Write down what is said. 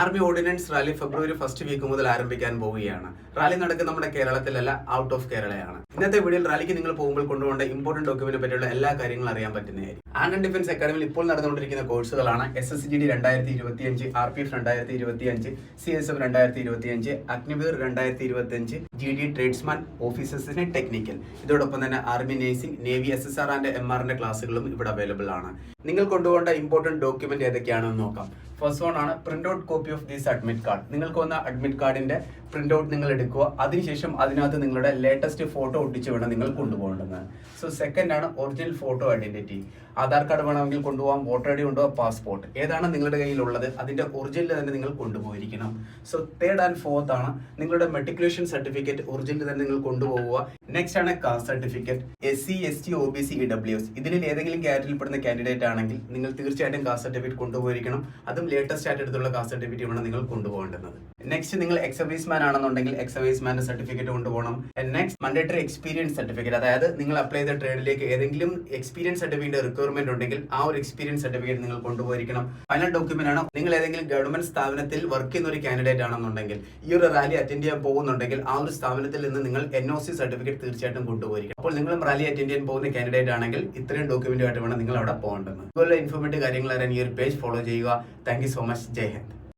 Army ordnance rally February first week മുതൽ ആരംഭിക്കാൻ പോവുകയാണ്. റാലി നടക്കുന്ന നമ്മുടെ കേരളത്തിലല്ല ഔട്ട് ഓഫ് കേരളയാണ്. ഇന്നത്തെ വീഡിയോയിൽ റാലിക്ക് നിങ്ങൾ പോകുമ്പോൾ കൊണ്ടുപോകേണ്ട ഇമ്പോർട്ടന്റ് ഡോക്യുമെന്റ് പറ്റിയുള്ള എല്ലാ കാര്യങ്ങളും അറിയാൻ പറ്റുന്നതായിരിക്കും. ആൻഡ് ഡിഫൻസ് അക്കാദമിയിൽ ഇപ്പോൾ നടന്നുകൊണ്ടിരിക്കുന്ന കോഴ്സുകളാണ് എസ് എസ് ജി ഡി രണ്ടായിരത്തി ഇരുപത്തി അഞ്ച് ആർ പി എഫ് രണ്ടായിരത്തി ഇരുപത്തി അഞ്ച് സി എസ് എഫ് രണ്ടായിരത്തി ഇരുപത്തി അഞ്ച് അഗ്നിവീർ രണ്ടായിരത്തി ഇരുപത്തി അഞ്ച് ജി ഡി ട്രേഡ്സ്മാൻ ഓഫീസേഴ്സിന് ടെക്നിക്കൽ ഇതോടൊപ്പം തന്നെ army nursing navy S S R and M ആറിന്റെ ക്ലാസ്സുകളും ഇവിടെ അവൈലബിൾ ആണ്. നിങ്ങൾ കൊണ്ടുപോകേണ്ട ഇമ്പോർട്ടന്റ് ഡോക്യുമെന്റ് ഏതൊക്കെയാണെന്ന് നോക്കാം. ഫസ്റ്റ് വൺ ആണ് print out copy of these admit card നിങ്ങൾക്ക് വന്ന അഡ്മിറ്റ് കാർഡിന്റെ പ്രിന്റ് ഔട്ട് നിങ്ങൾ എടുക്കുക. അതിനുശേഷം അതിനകത്ത് നിങ്ങളുടെ ലേറ്റസ്റ്റ് ഫോട്ടോ ഒട്ടിച്ച് വേണം നിങ്ങൾ കൊണ്ടുപോകേണ്ടത്. സോ സെക്കൻഡ് ആണ് original photo identity Aadhaar card വേണമെങ്കിൽ കൊണ്ടുപോകാം. വോട്ടർ ഐ ഡി കൊണ്ടുപോകാം പാസ്പോർട്ട് ഏതാണ് നിങ്ങളുടെ കയ്യിലുള്ളത്? അതിന്റെ ഒറിജിനൽ തന്നെ നിങ്ങൾ കൊണ്ടുപോയിരിക്കണം. സോ തേർഡ് ആൻഡ് ഫോർത്ത് ആണ് നിങ്ങളുടെ മെട്രിക്കുലേഷൻ സർട്ടിഫിക്കറ്റ് ഒറിജിനൽ തന്നെ നിങ്ങൾ കൊണ്ടുപോവുക. നെക്സ്റ്റ് ആണ് caste certificate S C S T O B C E W S ഇതിൽ ഏതെങ്കിലും കാറ്റഗറിയിൽ പെടുന്ന കാൻഡിഡേറ്റ് ആണെങ്കിൽ നിങ്ങൾ തീർച്ചയായിട്ടും കാസ്റ്റ് സർട്ടിഫിക്കറ്റ് കൊണ്ടുപോയിരിക്കണം. അതും ലേറ്റസ്റ്റ് ആയിട്ട് എടുത്തുള്ള കാസ്റ്റ് സർട്ടിഫിക്കറ്റ് വേണം നിങ്ങൾ കൊണ്ടുപോകേണ്ടത്. നെക്സ്റ്റ് നിങ്ങൾ എക്സർവൈസ് മാൻ ആണെന്നുണ്ടെങ്കിൽ എക്സർവൈസ് മാന്റെ സർട്ടിഫിക്കറ്റ് കൊണ്ടുപോകണം. നെക്സ്റ്റ് മണ്ടേറ്ററി എക്സ്പീരിയൻസ് സർട്ടിഫിക്കറ്റ് അതായത് നിങ്ങൾ അപ്ലൈ ചെയ്ത ട്രേഡിലേക്ക് ഏതെങ്കിലും എക്സ്പീരിയൻസ് സർട്ടിഫിക്കറ്റ് റിക്വയർമെന്റ് ഉണ്ടെങ്കിൽ ആ ഒരു എക്സ്പീരിയൻസ് സർട്ടിഫിക്കറ്റ് നിങ്ങൾ കൊണ്ടുപോയിരിക്കണം. ഫൈനൽ ഡോക്യുമെന്റ് ആണ്. നിങ്ങൾ ഏതെങ്കിലും ഗവൺമെന്റ് സ്ഥാപനത്തിൽ വർക്ക് ചെയ്യുന്ന ഒരു കാൻഡിഡേറ്റ് ആണെന്നുണ്ടെങ്കിൽ ഈ ഒരു റാലി അറ്റൻഡ് ചെയ്യാൻ പോകുന്നുണ്ടെങ്കിൽ ആ ഒരു സ്ഥാപനത്തിൽ നിന്ന് നിങ്ങൾ എൻ ഒ സി സർട്ടിഫിക്കറ്റ് തീർച്ചയായിട്ടും കൊണ്ടുപോയിരിക്കും അപ്പോൾ നിങ്ങൾ റാലി അറ്റൻഡ് ചെയ്യാൻ പോകുന്ന കാൻഡിഡേറ്റ് ആണെങ്കിൽ ഇത്രയും ഡോക്യുമെന്റുമായിട്ട് വേണം നിങ്ങൾ അവിടെ പോകേണ്ടത്. ഇതുപോലെ ഇൻഫോർമേറ്റീവ് കാര്യങ്ങൾ അറിയാൻ ഈ ഒരു പേജ് ഫോളോ ചെയ്യുക. Thank so much Jai Hind.